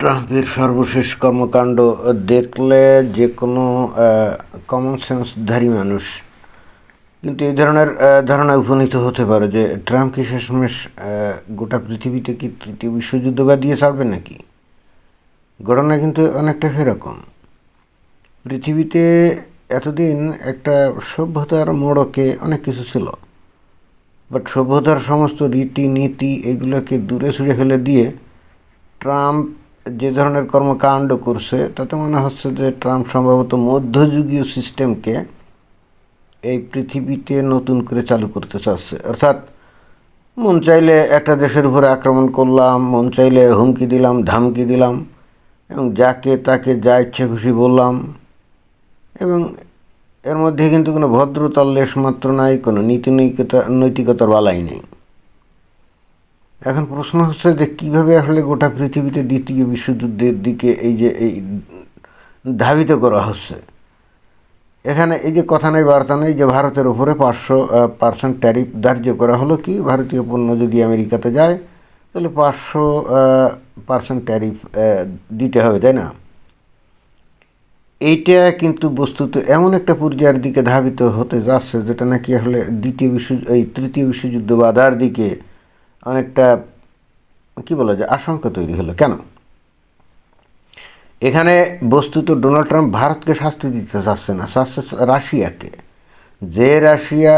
ট্রাম্পের সর্বশেষ কর্মকাণ্ড দেখলে যে কোনো কমন সেন্সধারী মানুষ। কিন্তু এই ধরনের আহ, ধারণায় উপনীত হতে পারে যে ট্রাম্প কি শেষমেশ গোটা পৃথিবীতে কি তৃতীয় বিশ্বযুদ্ধ বা দিয়ে ছাড়বে নাকি? ঘটনা কিন্তু অনেকটা সেরকম। পৃথিবীতে এতদিন একটা সভ্যতার মোড়কে অনেক কিছু ছিল। বাট সভ্যতার সমস্ত রীতি নীতি এগুলোকে দূরে সরিয়ে ফেলে দিয়ে ট্রাম্প যে ধরনের কর্মকাণ্ড করছে, তাতে মনে হচ্ছে যে ট্রাম্প সম্ভবত মধ্যযুগীয় সিস্টেমকে এই পৃথিবীতে নতুন করে চালু করতে চাচ্ছে। অর্থাৎ মন চাইলে একটা দেশের উপরে আক্রমণ করলাম, মন চাইলে হুমকি দিলাম, ধামকি দিলাম, এবং যাকে তাকে যা ইচ্ছে খুশি বললাম, এবং এর মধ্যে কিন্তু কোনো ভদ্রতার লেশমাত্র নাই, কোনো নীতি নৈতিকতা নৈতিকতার বালাই নেই। এখন প্রশ্ন হচ্ছে যে কীভাবে আসলে গোটা পৃথিবীতে দ্বিতীয় বিশ্বযুদ্ধের দিকে এই যে এই ধাবিত করা হচ্ছে? এখানে এই যে কথা নেই বার্তা নেই যে ভারতের উপরে পাঁচশো পার্সেন্ট ট্যারিফ ধার্য করা হলো কি? ভারতীয় পণ্য যদি আমেরিকাতে যায়, তাহলে পাঁচশো পার্সেন্ট ট্যারিফ দিতে হবে, তাই না? এইটা কিন্তু বস্তুত এমন একটা পর্যায়ের দিকে ধাবিত হতে যাচ্ছে, যেটা নাকি আসলে দ্বিতীয় বিশ্ব, এই তৃতীয় বিশ্বযুদ্ধ বাধার দিকে অনেকটা, কি বলা যায়, আশঙ্কা তৈরি হলো। কেন? এখানে বস্তুত ডোনাল্ড ট্রাম্প ভারতকে শাস্তি দিতে চাচ্ছে না, চাচ্ছে রাশিয়াকে। যে রাশিয়া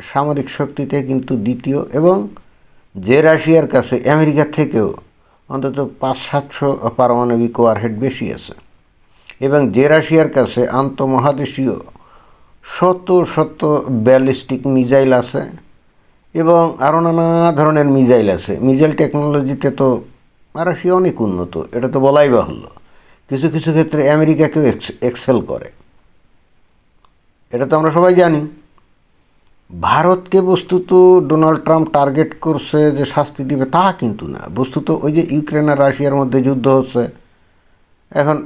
সামরিক শক্তিতে কিন্তু দ্বিতীয় এবং যে রাশিয়ার কাছে আমেরিকার থেকেও অন্তত পাঁচ সাতশো পারমাণবিক ওয়ারহেড বেশি আছে এবং যে রাশিয়ার কাছে আন্তঃমহাদেশীয় শত শত ব্যালিস্টিক মিজাইল আছে এবং আরও নানা ধরনের মিজাইল আছে। মিজাইল টেকনোলজিতে তো রাশিয়া অনেক উন্নত, এটা তো বলাই বাহুল্য। কিছু কিছু ক্ষেত্রে আমেরিকাকেও এক্সেল করে। এটা তো আমরা সবাই জানি। ভারতকে বস্তুত ডোনাল্ড ট্রাম্প টার্গেট করছে যে শাস্তি দিবে, তা কিন্তু না। বস্তুত ওই যে ইউক্রেন আর রাশিয়ার মধ্যে যুদ্ধ হচ্ছে। এখন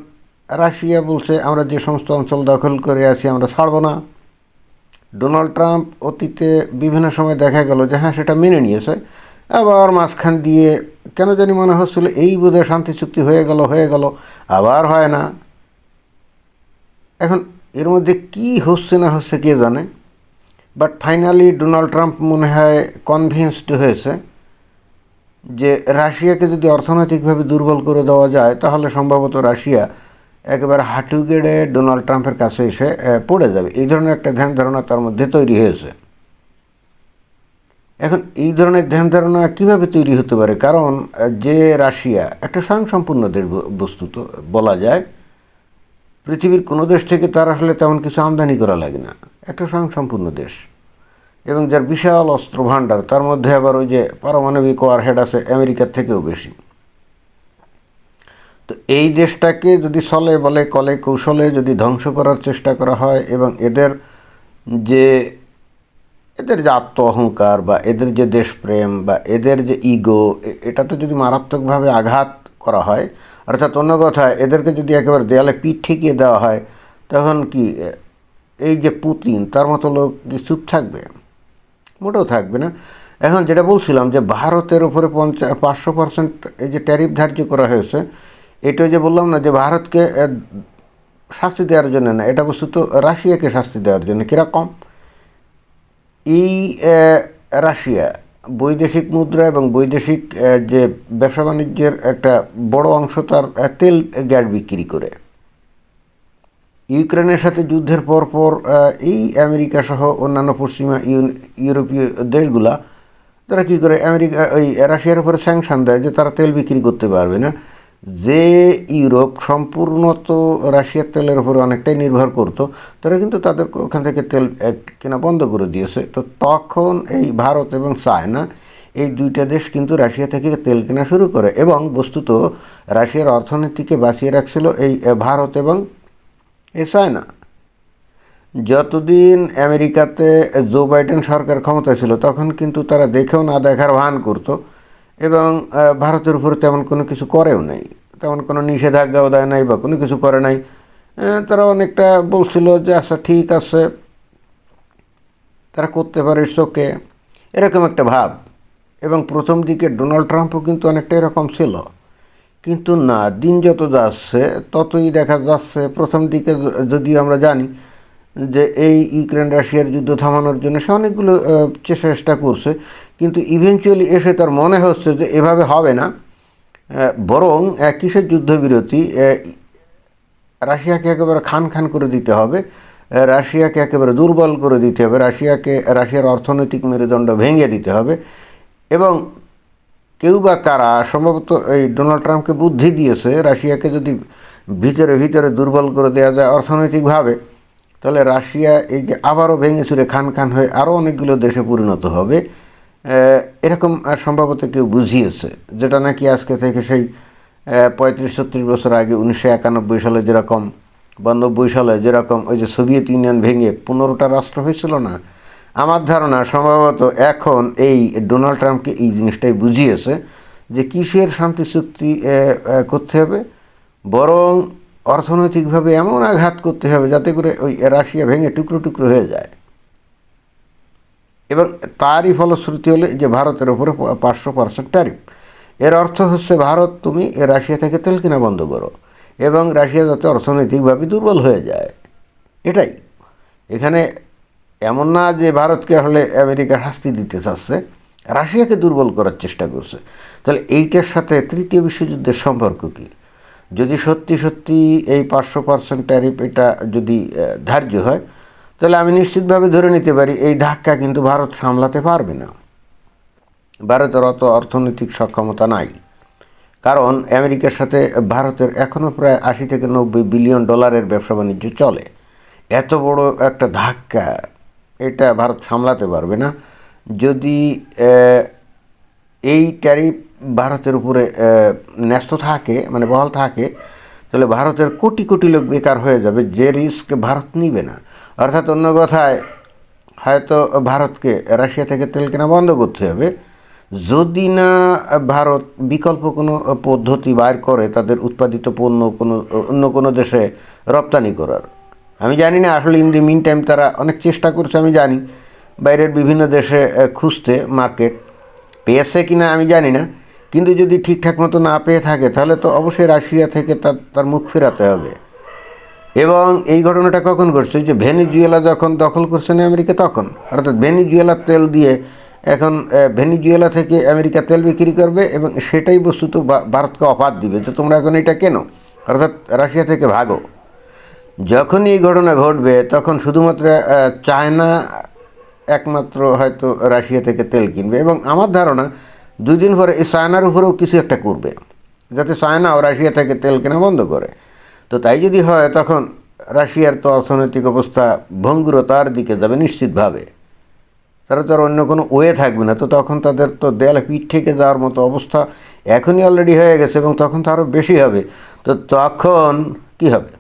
রাশিয়া বলছে, আমরা যে সমস্ত অঞ্চল দখল করে আছি, আমরা ছাড়ব না। ডোনাল্ড ট্রাম্প অতীতে বিভিন্ন সময় দেখা গেল যে হ্যাঁ সেটা মেনে নিয়েছে। আবার মাঝখান দিয়ে কেন জানি মনে হচ্ছিল এই বোধহয় শান্তি চুক্তি হয়ে গেল হয়ে গেল, আবার হয় না। এখন এর মধ্যে কি হচ্ছে না হচ্ছে কে জানে? বাট ফাইনালি ডোনাল্ড ট্রাম্প মনে হয় কনভিন্সড হয়েছে যে রাশিয়াকে যদি অর্থনৈতিকভাবে দুর্বল করে দেওয়া যায়, তাহলে সম্ভবত রাশিয়া একেবারে হাঁটু গেড়ে ডোনাল্ড ট্রাম্পের কাছে এসে পড়ে যাবে। এই ধরনের একটা ধ্যান ধারণা তার মধ্যে তৈরি হয়েছে। এখন এই ধরনের ধ্যান ধারণা কীভাবে তৈরি হতে পারে? কারণ যে রাশিয়া, একটা স্বয়ংসম্পূর্ণ দেশ বস্তুত, বলা যায়, পৃথিবীর কোনো দেশ থেকে তার আসলে তেমন কিছু আমদানি করা লাগে না। একটা স্বয়ংসম্পূর্ণ দেশ। এবং যার বিশাল অস্ত্র ভাণ্ডার তার মধ্যে আবার ওই যে পারমাণবিক ওয়ার হেড আছে, আমেরিকার থেকেও বেশি। তো এই দেশটাকে যদি চলে বলে, কলে কৌশলে যদি ধ্বংস করার চেষ্টা করা হয় এবং এদের যে এদের যে আত্ম অহংকার বা এদের যে দেশপ্রেম বা এদের যে ইগো এটাতে যদি মারাত্মকভাবে আঘাত করা হয়, অর্থাৎ অন্য কথায় এদেরকে যদি একেবারে দেয়ালে পিঠ ঠেকিয়ে দেওয়া হয়, তখন কি এই যে পুতিন, তার মতো লোক কি চুপ থাকবে? মোটেও থাকবে না। এখন যেটা বলছিলাম যে, ভারতের উপরে পঞ্চা, পাঁচশো পার্সেন্ট এই যে ট্যারিফ ধার্য করা হয়েছে এটা যে বললাম না যে ভারতকে শাস্তি দেওয়ার জন্য না, এটা বস্তুত রাশিয়াকে শাস্তি দেওয়ার জন্য, কীরকম? এই রাশিয়া বৈদেশিক মুদ্রা এবং বৈদেশিক যে ব্যবসা বাণিজ্যের একটা বড় অংশ তার তেল গ্যাস বিক্রি করে। ইউক্রেনের সাথে যুদ্ধের পর পর এই আমেরিকা সহ অন্যান্য পশ্চিমা ইউরোপীয় দেশগুলা, তারা কী করে, আমেরিকা, ওই রাশিয়ার উপরে স্যাংশন দেয় যে তারা তেল বিক্রি করতে পারবে না। যে ইউরোপ সম্পূর্ণত রাশিয়ার তেলের উপরে অনেকটাই নির্ভর করতো, তারা কিন্তু তাদের ওখান থেকে তেল কেনা বন্ধ করে দিয়েছে। তো তখন এই ভারত এবং চায়না এই দুইটা দেশ কিন্তু রাশিয়া থেকে তেল কেনা শুরু করে এবং বস্তুত রাশিয়ার অর্থনীতিকে বাঁচিয়ে রাখছিল এই ভারত এবং এই চায়না। যতদিন আমেরিকাতে জো বাইডেন সরকার ক্ষমতায় ছিল, তখন কিন্তু তারা দেখেও না দেখার ভান করতো। এবং ভারতের উপরে তেমন কোনো কিছু করেও নাই। তেমন কোনো নিষেধাজ্ঞাও দেয় নাই বা কোনো কিছু করে নাই। তারা অনেকটা বলছিল যে আচ্ছা ঠিক আছে, তারা করতে পারে শোকে এরকম একটা ভাব। এবং প্রথম দিকে ডোনাল্ড ট্রাম্পও কিন্তু অনেকটা এরকম ছিল। কিন্তু না, দিন যত যাচ্ছে, ততই দেখা যাচ্ছে প্রথম দিকে য- যদিও আমরা জানি যে এই ইউক্রেন রাশিয়ার যুদ্ধ থামানোর জন্য সে অনেকগুলো চেষ্টা করছে। কিন্তু ইভেনচুয়ালি এসে তার মনে হচ্ছে যে এভাবে হবে না। বরং কিসের যুদ্ধবিরতি? রাশিয়াকে একেবারে খান খান করে দিতে হবে। রাশিয়াকে একেবারে দুর্বল করে দিতে হবে। রাশিয়াকে, রাশিয়ার অর্থনৈতিক মেরুদণ্ড ভেঙে দিতে হবে। এবং কেউ বা কারা, সম্ভবত এই ডোনাল্ড ট্রাম্পকে বুদ্ধি দিয়েছে, রাশিয়াকে যদি ভিতরে ভিতরে দুর্বল করে দেওয়া যায় অর্থনৈতিকভাবে তাহলে রাশিয়া এই যে আবারও ভেঙে চুরে খান খান হয়ে আরও অনেকগুলো দেশে পরিণত হবে এরকম সম্ভবত কেউ বুঝিয়েছে, যেটা নাকি আজকে থেকে সেই পঁয়ত্রিশ ছত্রিশ বছর আগে উনিশশো একানব্বই সালে যেরকম বা নব্বই সালে যেরকম ওই যে সোভিয়েত ইউনিয়ন ভেঙে পনেরোটা রাষ্ট্র হয়েছিল না, আমার ধারণা সম্ভবত এখন এই ডোনাল্ড ট্রাম্পকে এই জিনিসটাই বুঝিয়েছে যে কিসের শান্তি চুক্তি করতে হবে, বরং অর্থনৈতিকভাবে এমন আঘাত করতে হবে যাতে করে ওই রাশিয়া ভেঙে টুকরো টুকরো হয়ে যায়। এবং তারই ফলশ্রুতি হলে যে ভারতের ওপরে পাঁচশো পার্সেন্ট ট্যারিফ এর অর্থ হচ্ছে ভারত, তুমি এ রাশিয়া থেকে তেল কেনা বন্ধ করো এবং রাশিয়া যাতে অর্থনৈতিকভাবে দুর্বল হয়ে যায়। এটাই। এখানে এমন না যে ভারতকে আসলে আমেরিকা শাস্তি দিতে চাচ্ছে, রাশিয়াকে দুর্বল করার চেষ্টা করছে। তাহলে এইটার সাথে তৃতীয় বিশ্বযুদ্ধের সম্পর্ক কী? যদি সত্যি সত্যি এই পাঁচশো পার্সেন্ট ট্যারিফ এটা যদি ধার্য হয়, তাহলে আমি নিশ্চিতভাবে ধরে নিতে পারি এই ধাক্কা কিন্তু ভারত সামলাতে পারবে না। ভারতের অত অর্থনৈতিক সক্ষমতা নাই। কারণ আমেরিকার সাথে ভারতের এখনও প্রায় আশি থেকে নব্বই বিলিয়ন ডলারের ব্যবসা বাণিজ্য চলে। এত বড় একটা ধাক্কা, এটা ভারত সামলাতে পারবে না। যদি এই ট্যারিফ ভারতের উপরে ন্যস্ত থাকে মানে বহাল থাকে, তাহলে ভারতের কোটি কোটি লোক বেকার হয়ে যাবে, যে রিস্ক ভারত নিবে না। অর্থাৎ অন্য কথায়, হয়তো ভারতকে, রাশিয়া থেকে তেল কেনা বন্ধ করতে হবে। যদি না ভারত বিকল্প কোনো পদ্ধতি বার করে তাদের উৎপাদিত পণ্য কোনো, অন্য কোনো দেশে রপ্তানি করার। আমি জানি না, আসলে ইন দি মিন টাইম তারা অনেক চেষ্টা করছে, আমি জানি। বাইরের বিভিন্ন দেশে খুঁজতে, মার্কেট পেয়েছে কি না আমি জানি না। কিন্তু যদি ঠিকঠাক মতো না পেয়ে থাকে, তাহলে তো অবশ্যই রাশিয়া থেকে তার তার মুখ ফেরাতে হবে। এবং এই ঘটনাটা কখন ঘটছে? যে ভেনিজুয়েলা যখন দখল করছে না আমেরিকা, তখন। অর্থাৎ ভেনিজুয়েলার তেল দিয়ে এখন ভেনিজুয়েলা থেকে আমেরিকা তেল বিক্রি করবে এবং সেটাই বস্তুত ভারতকে অফার দিবে। যে তোমরা এখন এটা কেন? অর্থাৎ রাশিয়া থেকে ভাগো। যখনই এই ঘটনা ঘটবে, তখন শুধুমাত্র চায়না একমাত্র হয়তো রাশিয়া থেকে তেল কিনবে। এবং আমার ধারণা দুই দিন পরে এই চায়নার উপরেও কিছু একটা করবে, যাতে চায়নাও রাশিয়া থেকে তেল কেনা বন্ধ করে। তো তাই যদি হয়, তখন রাশিয়ার তো অর্থনৈতিক অবস্থা ভঙ্গুরতার দিকে যাবে নিশ্চিতভাবে। তারা তো আর অন্য কোনো ওয়ে থাকবে না, তো তখন তাদের তো দেয়ালে পিঠ থেকে যাওয়ার মতো অবস্থা এখনই অলরেডি হয়ে গেছে এবং তখন তো আরও বেশি হবে। তো তখন কি হবে?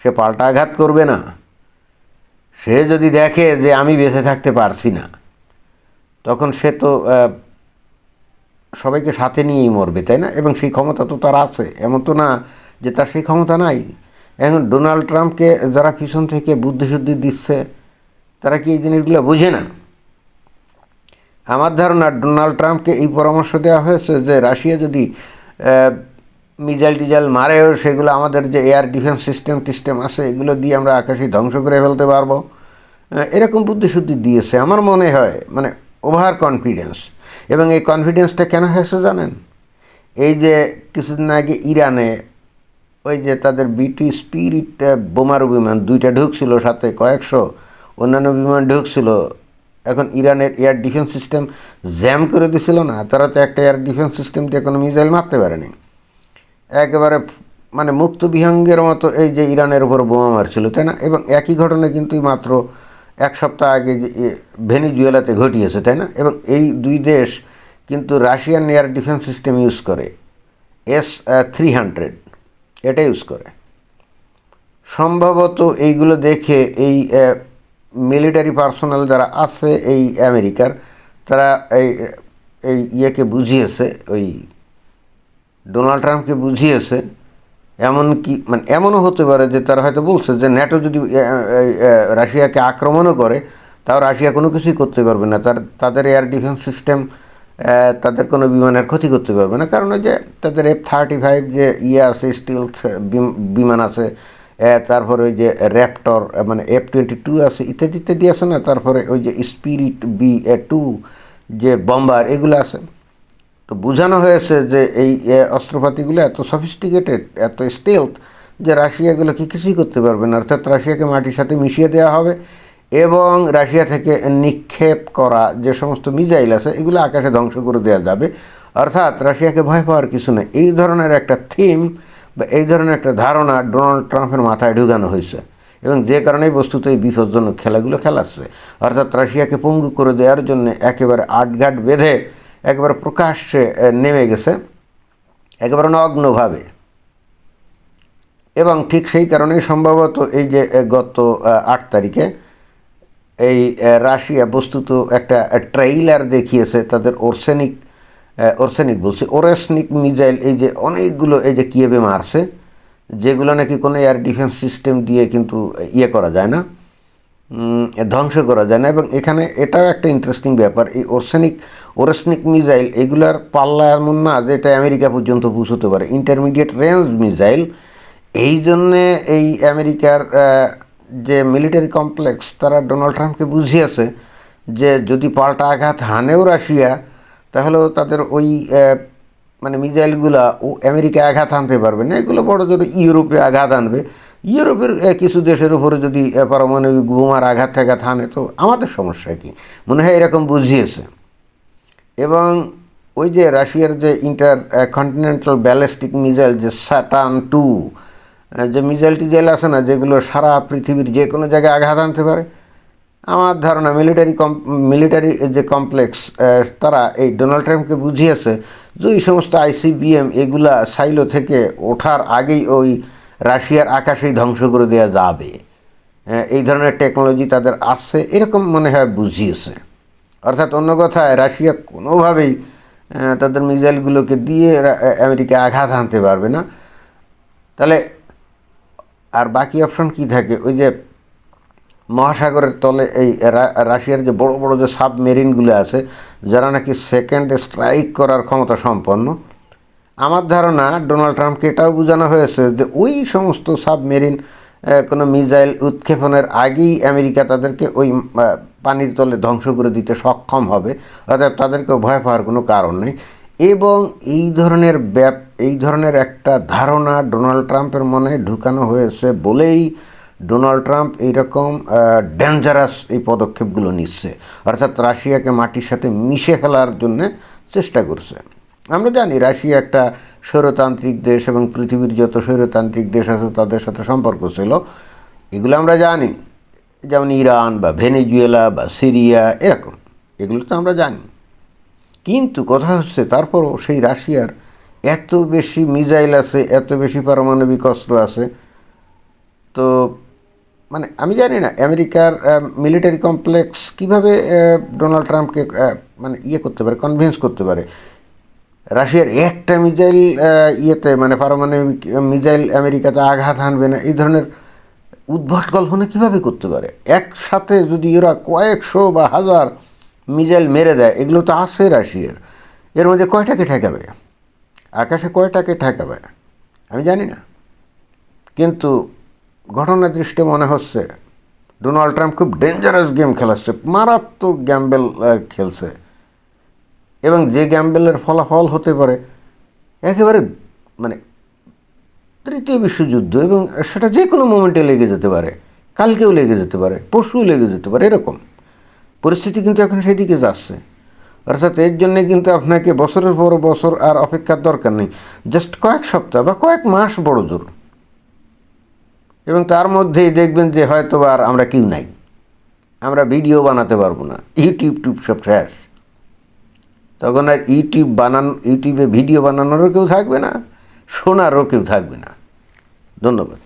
সে পাল্টা আঘাত করবে না। সে যদি দেখে যে আমি বেঁচে থাকতে পারছি না, তখন সে তো সবাইকে সাথে নিয়েই মরবে, তাই না? এবং সেই ক্ষমতা তো তার আছে। এমন তো না যে তার সেই ক্ষমতা নাই। এখন ডোনাল্ড ট্রাম্পকে যারা পিছন থেকে বুদ্ধিশুদ্ধি দিচ্ছে, তারা কি এই জিনিসগুলো বোঝে না? আমার ধারণা ডোনাল্ড ট্রাম্পকে এই পরামর্শ দেওয়া হয়েছে যে রাশিয়া যদি মিজাইল টিজাইল মারেও সেগুলো আমাদের যে এয়ার ডিফেন্স সিস্টেম টিস্টেম আছে, এগুলো দিয়ে আমরা আকাশে ধ্বংস করে ফেলতে পারব। এরকম বুদ্ধিশুদ্ধি দিয়েছে। আমার মনে হয় মানে ওভার কনফিডেন্স। এবং এই কনফিডেন্সটা কেন হয়েছে জানেন? এই যে কিছুদিন আগে ইরানে ওই যে তাদের বিটি স্পিরিট বোমারু বিমান দুইটা ঢুকছিল, সাথে কয়েকশো অন্যান্য বিমান ঢুকছিল। এখন ইরানের এয়ার ডিফেন্স সিস্টেম জ্যাম করে দিছিল না, তারা তো একটা এয়ার ডিফেন্স সিস্টেম দিয়ে কোনো মিসাইল মারতে পারেনি। একেবারে মানে মুক্ত বিহঙ্গের মতো এই যে ইরানের উপর বোমা মারছিল, তাই না? এবং একই ঘটনা কিন্তু মাত্র এক সপ্তাহ আগে ভেনিজুয়েলাতে ঘটিয়েছে, তাই না? এবং এই দুই দেশ কিন্তু Russian air defence system use করে, এস থ্রি হান্ড্রেড, এটা ইউজ করে। সম্ভবত এইগুলো দেখে এই মিলিটারি পার্সোনাল যারা আছে এই আমেরিকার, তারা এই এই ইয়েকে বুঝিয়েছে, ওই ডোনাল্ড ট্রাম্পকে বুঝিয়েছে এমন কি মানে এমনও হতে পারে যে তারা হয়তো বলছে যে ন্যাটো যদি রাশিয়াকে আক্রমণও করে, তাও রাশিয়া কোনো কিছুই করতে পারবে না। তার, তাদের এয়ার ডিফেন্স সিস্টেম তাদের কোনো বিমানের ক্ষতি করতে পারবে না। কারণ ওই যে তাদের এফ থার্টি ফাইভ যে ইয়ে আছে স্টিল বিমান আছে তারপরে ওই যে র্যাপটর মানে এফ টোয়েন্টি টু আছে, ইত্যাদি ইত্যাদি আছে না? তারপরে ওই যে স্পিরিট বি এ টু যে বম্বার এগুলো আছে। তো বোঝানো হয়েছে যে এই অস্ত্রপাতিগুলো এত সফিস্টিকেটেড এত স্টেলথ যে রাশিয়া এগুলোকে কিছুই করতে পারবে না। অর্থাৎ রাশিয়াকে মাটির সাথে মিশিয়ে দেওয়া হবে এবং রাশিয়া থেকে নিক্ষেপ করা যে সমস্ত মিজাইল আছে, এগুলো আকাশে ধ্বংস করে দেওয়া যাবে। অর্থাৎ রাশিয়াকে ভয় পাওয়ার কিছু নেই। এই ধরনের একটা থিম বা এই ধরনের একটা ধারণা ডোনাল্ড ট্রাম্পের মাথায় ঢুকানো হয়েছে এবং যে কারণেই বস্তুত এই বিপজ্জনক খেলাগুলো খেলাচ্ছে। অর্থাৎ রাশিয়াকে পঙ্গু করে দেওয়ার জন্য একেবারে আটঘাট বেঁধে একেবারে প্রকাশ্যে নেমে গেছে, একেবারে নগ্নভাবে। এবং ঠিক সেই কারণেই সম্ভবত এই যে গত আট তারিখে এই রাশিয়া বস্তুত একটা ট্রেইলার দেখিয়েছে তাদের ওরসেনিক ওরসেনিক বলছে ওরেসনিক মিজাইল এই যে অনেকগুলো, এই যে কিয়েবে মারছে, যেগুলো নাকি কোনো এয়ার ডিফেন্স সিস্টেম দিয়ে কিন্তু ইয়ে করা যায় না। ধ্বংস করা যায় না। এবং এখানে এটাও একটা ইন্টারেস্টিং ব্যাপার, এই ওরসেনিক ওরেসনিক মিসাইল এগুলার পাল্লা এমন না যে এটা আমেরিকা পর্যন্ত পৌঁছতে পারে। ইন্টারমিডিয়েট রেঞ্জ মিসাইল এই জন্যে এই আমেরিকার যে মিলিটারি কমপ্লেক্স তারা ডোনাল্ড ট্রাম্পকে বুঝিয়েছে যে যদি পাল্টা আঘাত হানেও রাশিয়া, তাহলেও তাদের ওই মানে মিসাইলগুলা ও আমেরিকা আঘাত আনতে পারবে না। এগুলো বড় জোর ইউরোপে আঘাত আনবে। ইউরোপের কিছু দেশের উপরে যদি পারমাণবিক বোমার আঘাত টাঘাত থানে তো আমাদের সমস্যা কি? মনে হয় এরকম বুঝিয়েছে। এবং ওই যে রাশিয়ার যে ইন্টার কন্টিনেন্টাল ব্যালিস্টিক মিসাইল যে স্যাটান টু যে মিসাইল টিজাইল আছে না, যেগুলো সারা পৃথিবীর যে কোনো জায়গায় আঘাত আনতে পারে। আমার ধারণা মিলিটারি কম মিলিটারি যে কমপ্লেক্স তারা এই ডোনাল্ড ট্রাম্পকে বুঝিয়েছে যে ওই সমস্ত আইসিবিএম এগুলা সাইলো থেকে ওঠার আগেই ওই রাশিয়ার আকাশেই ধ্বংস করে দেওয়া যাবে। আহ, এই ধরনের টেকনোলজি তাদের আসছে এরকম মনে হয় বুঝিয়েছে। অর্থাৎ অন্য কথায় রাশিয়া কোনোভাবেই তাদের মিসাইলগুলোকে দিয়ে আমেরিকা আঘাত হানতে পারবে না। তাহলে আর বাকি অপশন কি থাকে? ওই যে মহাসাগরের তলে এই রাশিয়ার যে বড় বড় যে সাবমেরিনগুলো আছে যারা নাকি সেকেন্ড স্ট্রাইক করার ক্ষমতা সম্পন্ন আমার ধারণা ডোনাল্ড ট্রাম্পকে এটাও বোঝানো হয়েছে যে ওই সমস্ত সাবমেরিন কোনো মিসাইল উৎক্ষেপণের আগেই আমেরিকা তাদেরকে ওই পানির তলে ধ্বংস করে দিতে সক্ষম হবে। অর্থাৎ তাদেরকে ভয় পাওয়ার কোনো কারণ নেই। এবং এই ধরনের ব্যাপ, এই ধরনের একটা ধারণা ডোনাল্ড ট্রাম্পের মনে ঢুকানো হয়েছে বলেই ডোনাল্ড ট্রাম্প এইরকম ডেঞ্জারাস এই পদক্ষেপগুলো নিচ্ছে। অর্থাৎ রাশিয়াকে মাটির সাথে মিশে ফেলার জন্য চেষ্টা করছে। আমরা জানি রাশিয়া একটা স্বৈরতান্ত্রিক দেশ এবং পৃথিবীর যত স্বৈরতান্ত্রিক দেশ আছে তাদের সাথে সম্পর্ক ছিল। এগুলো আমরা জানি। যেমন ইরান বা ভেনেজুয়েলা বা সিরিয়া, এরকম। এগুলো তো আমরা জানি। কিন্তু কথা হচ্ছে তারপরও সেই রাশিয়ার এত বেশি মিজাইল আছে, এত বেশি পারমাণবিক অস্ত্র আছে। তো মানে আমি জানি না, আমেরিকার মিলিটারি কমপ্লেক্স কীভাবে ডোনাল্ড ট্রাম্পকে মানে ইয়ে করতে পারে, কনভিন্স করতে পারে? রাশিয়ার একটা মিজাইল ইয়েতে মানে পারমাণবিক মিজাইল আমেরিকাতে আঘাত হানবে না, এই ধরনের উদ্ভট কল্পনা কীভাবে করতে পারে? একসাথে যদি এরা কয়েকশো বা হাজার মিজাইল মেরে দেয়, এগুলো তো আছে রাশিয়ার, এর মধ্যে কয়টাকে ঠেকাবে? আকাশে কয়টাকে ঠেকাবে? আমি জানি না। কিন্তু ঘটনা দৃষ্টে মনে হচ্ছে, ডোনাল্ড ট্রাম্প খুব ডেঞ্জারাস গেম খেলাচ্ছে, মারাত্মক গ্যাম্বেল খেলছে। এবং যে গ্যাম্বেলের ফলাফল হতে পারে, একেবারে মানে তৃতীয় বিশ্বযুদ্ধ এবং সেটা যে কোনো মোমেন্টে লেগে যেতে পারে, কালকেও লেগে যেতে পারে, পরশুও লেগে যেতে পারে, এরকম। পরিস্থিতি কিন্তু এখন সেই দিকে যাচ্ছে। অর্থাৎ এর জন্যে কিন্তু আপনাকে বছরের পর বছর আর অপেক্ষার দরকার নেই। জাস্ট কয়েক সপ্তাহ বা কয়েক মাস বড় জোর। এবং তার মধ্যেই দেখবেন যে হয়তো আর আমরা কেউ নাই। আমরা ভিডিও বানাতে পারব না। ইউটিউব টিউব সব শেষ। তখন আর ইউটিউব বানান, ইউটিউবে ভিডিও বানানোরও কেউ থাকবে না, শোনারও কেউ থাকবে না। ধন্যবাদ।